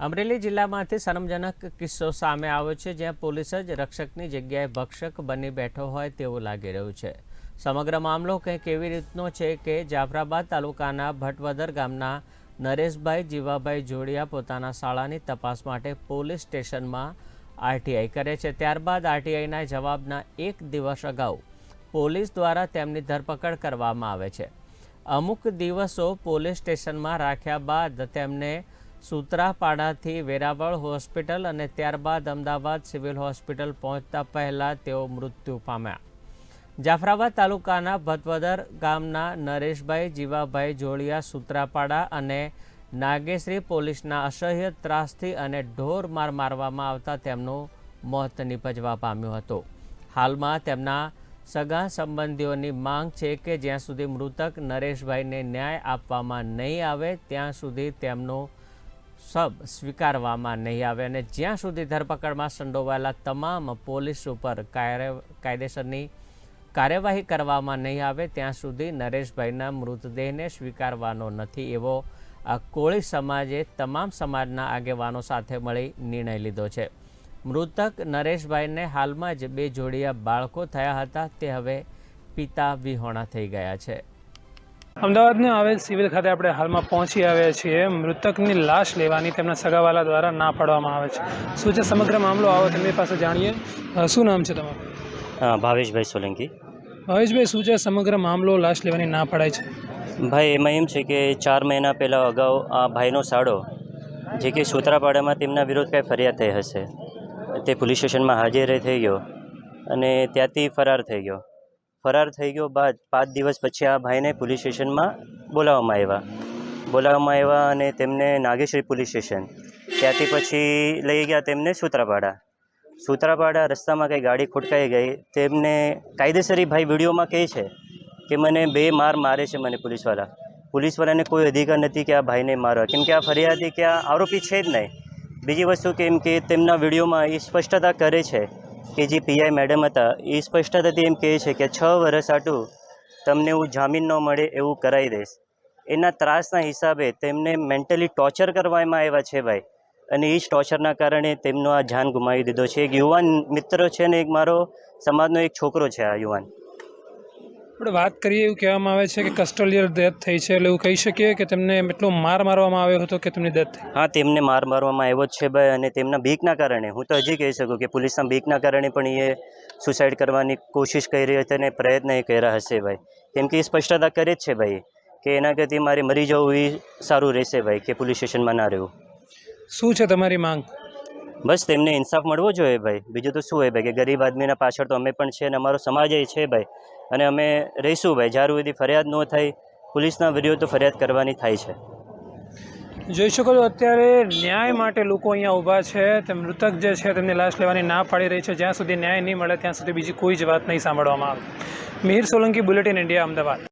અમરેલી જિલ્લામાંથી શરમજનક કિસ્સો સામે આવ્યો છે, જ્યાં પોલીસ જ રક્ષકની જગ્યાએ ભક્ષક બની બેઠો હોય તેવું લાગી રહ્યું છે. સમગ્ર મામલો કંઈક એવી રીતનો છે કે જાફરાબાદ તાલુકાના ભટવદર ગામના નરેશભાઈ જીવાભાઈ જોડિયા પોતાના શાળાની તપાસ માટે પોલીસ સ્ટેશનમાં આરટીઆઈ કરે છે. ત્યારબાદ આરટીઆઈના જવાબના એક દિવસ અગાઉ પોલીસ દ્વારા તેમની ધરપકડ કરવામાં આવે છે. અમુક દિવસો પોલીસ સ્ટેશનમાં રાખ્યા બાદ તેમને સૂત્રાપાડાથી વેરાવળ હોસ્પિટલ અને ત્યારબાદ અમદાવાદ સિવિલ હોસ્પિટલ પહોંચતા પહેલાં તેઓ મૃત્યુ પામ્યા. જાફરાબાદ તાલુકાના ભતવદર ગામના નરેશભાઈ, જીવાભાઈ જોડિયા સુત્રાપાડા અને નાગેશ્રી પોલીસના અસહ્ય ત્રાસથી અને ઢોર માર મારવામાં આવતા તેમનું મોત નિપજવા પામ્યું હતું. હાલમાં તેમના સગા સંબંધીઓની માંગ છે કે જ્યાં સુધી મૃતક નરેશભાઈને ન્યાય આપવામાં નહીં આવે, ત્યાં સુધી તેમનું સબ સ્વીકારવામાં નહીં આવે અને જ્યાં સુધી ધરપકડમાં સંડોવાયેલા તમામ પોલીસ ઉપર કાયદેસરની કાર્યવાહી કરવામાં નહીં આવે, ત્યાં સુધી નરેશભાઈના મૃતદેહને સ્વીકારવાનો નથી એવો કોળી સમાજે તમામ સમાજના આગેવાનો સાથે મળી નિર્ણય લીધો છે. મૃતક નરેશભાઈને હાલમાં જ બે જોડિયા બાળકો થયા હતા, તે હવે પિતા વિહોણા થઈ ગયા છે. અમદાવાદના આવેલ સિવિલ ખાતે આપણે હાલમાં પહોંચી આવ્યા છીએ. મૃતકની લાશ લેવાની તેમના સગાવાલા દ્વારા ના પાડવામાં આવે છે. શું છે સમગ્ર મામલો? આવો તેમની પાસે જાણીએ. શું નામ છે તમારું? હા ભાવેશભાઈ સોલંકી. ભાવેશભાઈ શું છે સમગ્ર મામલો? લાશ લેવાની ના પડાય છે. ભાઈ એમાં એમ છે કે ચાર મહિના પહેલાં અગાઉ આ ભાઈનો સાડો જે કે સૂત્રાપાડામાં તેમના વિરોધ કાંઈ ફરિયાદ થઈ હશે તે પોલીસ સ્ટેશનમાં હાજર થઈ ગયો અને ત્યાંથી ફરાર થઈ ગયો. ફરાર થઈ ગયો બાદ પાંચ દિવસ પછી આ ભાઈને પોલીસ સ્ટેશનમાં બોલાવવામાં આવ્યા. બોલાવવામાં આવ્યા અને તેમને નાગેશ્વરી પોલીસ સ્ટેશન. ત્યાંથી પછી લઈ ગયા તેમને સૂત્રાપાડા. સૂત્રાપાડા રસ્તામાં કંઈ ગાડી ખોટકાઈ ગઈ. તેમને કાયદેસરી ભાઈ વિડીયોમાં કહે છે કે મને બે માર મારે છે મને પોલીસવાળા. પોલીસવાળાને કોઈ અધિકાર નથી કે આ ભાઈને મારવા. કેમ કે આ ફરિયાદી કે આ આરોપી છે જ નહીં. બીજી વસ્તુ કેમ કે તેમના વિડીયોમાં એ સ્પષ્ટતા કરે છે કે જે પીઆઈ મેડમ હતા, એ સ્પષ્ટતાથી એમ કહે છે કે છ વર્ષ આટું તમને હું જામીન ન મળે એવું કરાવી દઈશ. એના ત્રાસના હિસાબે તેમને મેન્ટલી ટોર્ચર કરવામાં આવ્યા છે ભાઈ. અને એ જ ટોર્ચરના કારણે તેમનો આ જાન ગુમાવી દીધો છે. એક યુવાન મિત્ર છે ને એક મારો, સમાજનો એક છોકરો છે આ યુવાન. આપણે વાત કરીએ એવું કહેવામાં આવે છે કે કસ્ટોલિયર ડેથ થઈ છે એટલે એવું કહી શકીએ કે તેમને એટલો માર મારવામાં આવ્યો હતો કે તેમની ડેથ હા તેમને માર મારવામાં આવ્યો જ છે ભાઈ અને તેમના બીકના કારણે. હું તો હજી કહી શકું કે પોલીસના બીકના કારણે પણ એ સુસાઇડ કરવાની કોશિશ કરી હતી અને પ્રયત્ન એ કર્યા હશે ભાઈ. કેમ કે એ સ્પષ્ટતા કરે જ છે ભાઈ કે એના કરતી મારે મરી જવું એ સારું રહેશે ભાઈ કે પોલીસ સ્ટેશનમાં ના રહેવું. શું છે તમારી માંગ? બસ તેમને ઇન્સાફ મળવો જોઈએ ભાઈ. બીજું તો શું હોય ભાઈ કે ગરીબ આદમીના પાછળ તો અમે પણ છે અને અમારો સમાજ એ છે ભાઈ. અને અમે રહીશું ભાઈ. જ્યાર સુધી ફરિયાદ ન થાય પોલીસના વીડિયો તો ફરિયાદ કરવાની થાય છે. જોઈ શકો છો, અત્યારે ન્યાય માટે લોકો અહીંયા ઊભા છે. તે મૃતક જે છે તેમની લાશ લેવાની ના પાડી રહી છે. જ્યાં સુધી ન્યાય નહીં મળે, ત્યાં સુધી બીજી કોઈ જ વાત નહીં સાંભળવામાં આવે. Mihir Solanki bulletin India, Ahmedabad.